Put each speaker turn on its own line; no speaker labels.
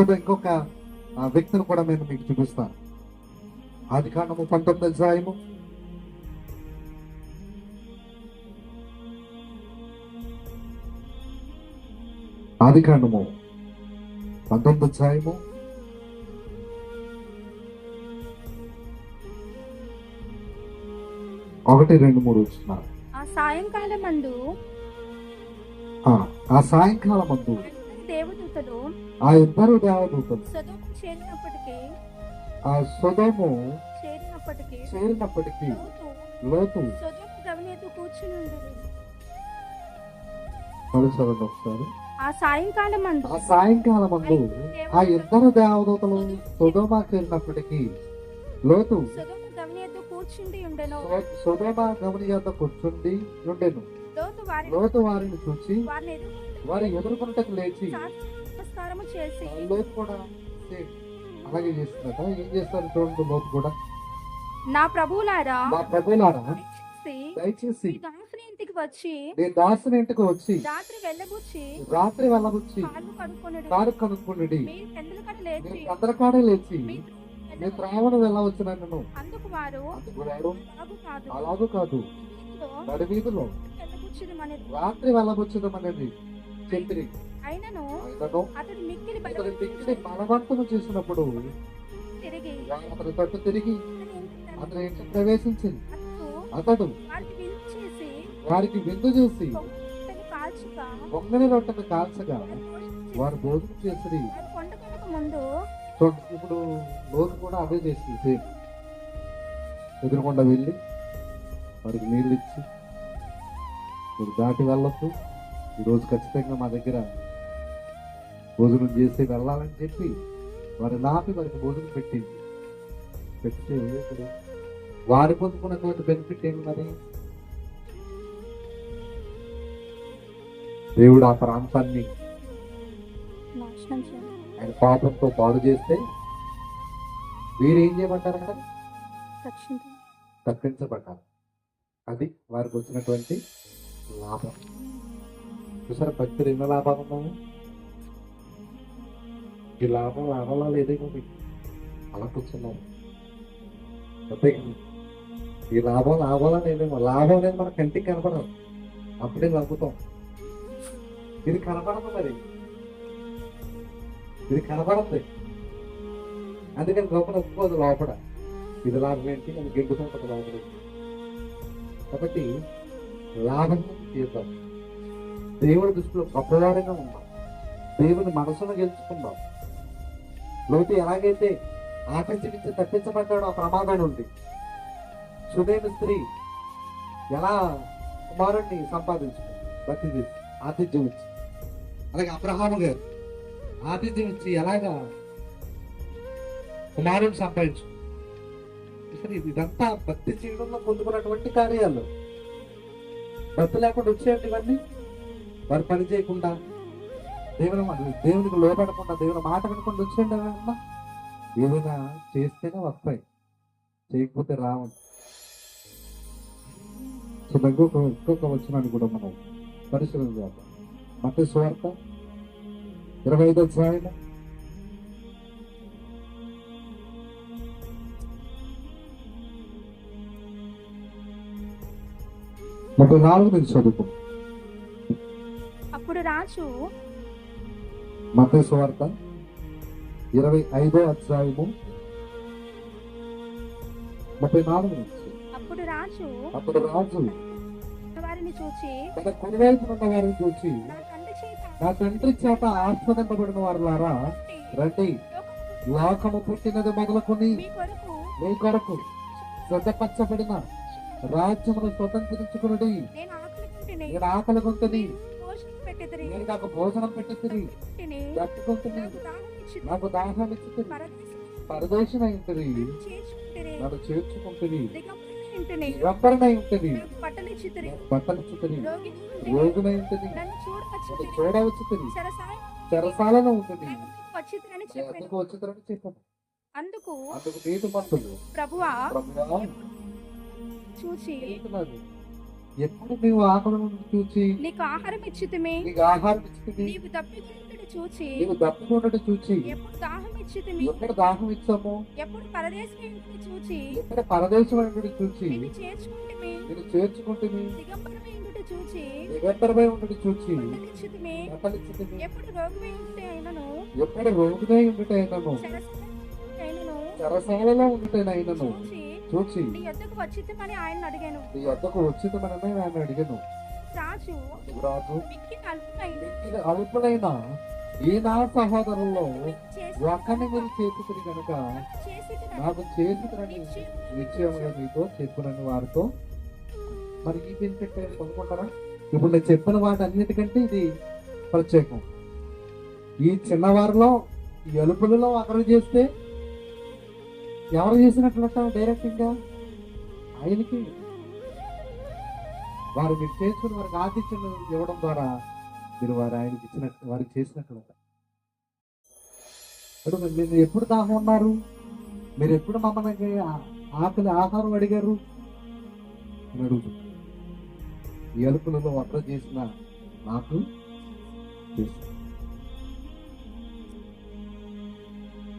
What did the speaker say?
చూడండి ఇంకొక వ్యక్తిని కూడా నేను మీకు చూపిస్తాను. ఆది కాండము పంతొమ్మిది అధ్యాయము. ఆది కాండము పంతొమ్మిది అధ్యాయము. ఒకటి రెండు మూడు వచ్చినారు
ఆ సాయంకాలం మందు
ఆ సాయంకాలం మందు
దేవదూతలు
ఆ ఇద్దరు దేవదూతలు
సదోము చేరినప్పటికీ
ఆ సుధము
చేరినప్పటికీ
చేరినప్పటికీ
లోతు సదోము గవినేతు కూర్చుని ఉండేది
ఒకసారి.
ఆ సాయంకాలం మందు
ఆ సాయంకాలం మందు ఆ ఇద్దరు దేవదూతలు సుధమ చేరినప్పటికీ లోతు
సదోము గవినేతు కూర్చుండి ఉండెను.
సుధమ గమని యొద్ద కూర్చుండి ఉండెను.
లోతు వారి
లోతు వారిని చూసి
వారిని
వారి ఎదుర్కొంటకు లేచి
సాష్టాంగ నమస్కారము చేసి.
ఆ లోతు కూడా. అలాగే చేస్తున్నట ఏం చేస్తారు చూడండి లోతు కూడా.
నా ప్రభువులారా
మా ప్రభులారా
దయచేసి దాసుని ఇంటికి వచ్చి
నీ దాసుని ఇంటికి వచ్చి
రాత్రి వెళ్ళబుచ్చి
రాత్రి వెళ్ళబుచ్చి కారు కనుక్కునుడి.
మీరు పెందల కడ లేచి?
మీరు అందరికాడే లేచి నీ
వెళ్ళబుచ్చి.
త్రావణ వెళ్ళవచ్చు నన్ను
అందుకు వారు
అలాగూ కాదు. నడి వీధిలో రాత్రి వెళ్ళబుచ్చడం అనేది
అయినను అతడు మిక్కిలి
బలవంతము చేసినప్పుడు
తిరిగి
అతని తట్టు తిరిగి
అతని ఇంటి
ప్రవేశించింది.
అతడు వారికి విందు చేసి
పొంగని రొట్టెను కాల్చగా
వారు భోజనం
చేసి
ముందు
ఇప్పుడు లోతు కూడా అదే చేసింది సేమ్. ఎదురుకుండా వెళ్ళి వారికి నీళ్ళు ఇచ్చి మీరు దాటి వెళ్ళొద్దు. ఈరోజు ఖచ్చితంగా మా దగ్గర భోజనం చేసి వెళ్ళాలని చెప్పి వారి నాపి వారికి భోజనం పెట్టింది. ఇప్పుడు వారి పొందుకున్నటువంటి బెనిఫిట్ ఏంటి మరి? దేవుడు ఆ ప్రాంతాన్ని ఆయన పాపంతో పాడు చేస్తే వీరు ఏం చేయమంటారు అక్కడ?
రక్షించు
తప్పించబడ్డారు. అది వారికి వచ్చినటువంటి లాభం. చూసారా భక్తి ఎన్నో లాభాలు ఉన్నాము ఈ లాభం లాభంలా లేదేమో మీకు అలా కూర్చున్నాము అంతే ఈ లాభం లాభాలా లేదేమో లాభం అనేది మన కంటికి కనపడదు. అప్పుడే నవ్వుతాం. ఇది కనపడదు మరి. ఇది కనపడద్దు అందుకని లోపల ఒప్పుకోదు లోపల. ఇది లాభం ఏంటి? అని గెలుపుతాం లోపల? కాబట్టి లాభం చేద్దాం. దేవుడి దృష్టిలో గొప్పవాడిగా ఉందాం దేవుని మనసును గెలుచుకుందాం లోతు ఎలాగైతే ఆకర్షించి తప్పించబడ్డాడు ఆ ప్రమాదం నుండి. సుదేవి స్త్రీ ఎలా కుమారుణ్ణి సంపాదించుకుంది భక్తి ఆతిథ్యం ఇచ్చి అలాగే అబ్రహాము గారు ఆతిథ్యం ఇచ్చి ఎలాగా కుమారుని సంపాదించు అసలు ఇదంతా భక్తి జీవితంలో పొందుకున్నటువంటి కార్యాలు. భక్తి లేకుండా వచ్చేయండి ఇవన్నీ. వారు పని చేయకుండా దేవుని దేవునికి లోపడకుండా దేవుని మాట వినకుండా వచ్చేయండి ఏమన్నా ఏదైనా చేస్తేనే వస్తాయి. చేయకపోతే రావండి సో ఇంకొక ఇంకొక వచ్చినాన్ని కూడా మనం పరిశీలన చేద్దాం. మత స్వార్థ ఇరవై ఐదో అధ్యాయం. ముప్పై నాలుగు నుంచి చదువుకుంటాం
అప్పుడు రాజు
మత స్వార్థ ఇరవై ఐదో అధ్యాయము ముప్పై నాలుగు నుంచి.
అప్పుడు రాజు
అప్పుడు రాజు
వారిని చూచి
తన ఉన్న వారిని చూసి
నా తండ్రి చేత
ఆస్వాదింపబడిన వారులారా రండి. లోకము పుట్టినది మొదలుకొని
మీ కొరకు
సిద్ధపరచబడిన రాజ్యమును స్వతంత్రించుకున్నది
నేను ఆకలి కొంటిని పెట్టిదిరి
నేను నాకు భోజనం పెట్టుతుంది
కొంటిని
దట్టుకుంటుంది
నాకు దాహం ఇచ్చి
నాకు దాహం ఇచ్చుతుంది
పరదేశం. చేర్చుకుంటిరి
నన్ను చేర్చుకుంటుంది. వెంబరనై ఉంటుంది.
బట్టలు ఇచ్చితిరి
బట్టలు రోగునై ఉంటుంది.
నన్ను చూడవచ్చి
నన్ను చూడవచ్చుతుంది చెరసాలలో ఉంటుంది.
చెప్పాను.
చెప్పాను.
అందుకు
అందుకు నీతి మంతులు.
ప్రభువా చూచి.
ఎప్పుడు నీవు నుండి చూచి?
నీకు ఆహారం ఇచ్చితిమి.
నీకు ఆహారం ఇచ్చింది
నీవు తప్పికొనుటను చూచి.
నీవు దప్పుకున్నట్టు చూచి.
ఎప్పుడు దాహం ఇచ్చితిమి?
ఎక్కడ దాహం ఇచ్చాము?
ఎప్పుడు పరదేశం చూచి.
పరదేశం నుండి చూచి.
నిన్ను చేర్చుకుంటుమి.
నేను చేర్చుకుంటుంది
దిగంబరమై ఉండుట చూచి.
నిరంతరమై ఉండటి చూచి.
బట్టలిచ్చితిమి
బట్టలిచ్చింది
ఎప్పుడు రోగమై ఉంటే అయినను.
ఎక్కడ రోగుదై ఉండుటైనను.
అయినను.
చెరసాలలో ఉండుటైనను
చూచి.
చూచి.
నీ యొద్దకు వచ్చితమని ఆయన అడిగాను.
నీ వద్దకు వచ్చిందమనని ఆయన అడిగాను.
రాజు
రాజు
మిక్కిన
అల్పులైన ఈ నా సహోదరుల్లో
చేసి
ఒక్కని మీరు చేతుకుని కనుక నాకు చేతుకుని నిశ్చయముగా మీతో చెప్పునని వారితో. మరి ఈ బెనిఫిట్ పొందుకుంటారా ఇప్పుడు నేను చెప్పిన వాటి అన్నిటికంటే ఇది ప్రత్యేకం. ఈ చిన్నవారిలో ఈ ఎలుపులలో ఒకరు చేస్తే ఎవరు చేసినట్లట డైరెక్ట్గా ఆయనకి? వారు మీరు చేసుకుని వారికి ఆతిథ్యం ఇవ్వడం ద్వారా మీరు వారు ఆయనకి ఇచ్చినట్టు వారికి చేసినట్లట ఇప్పుడు మీరు- మీరు ఎప్పుడు దాహం ఉన్నారు? మీరు ఎప్పుడు మమ్మల్ని ఆకలి ఆహారం అడిగారు? అని అడుగుతుంది ఈ అలుపులలో చేసిన నాకు తెలుసు.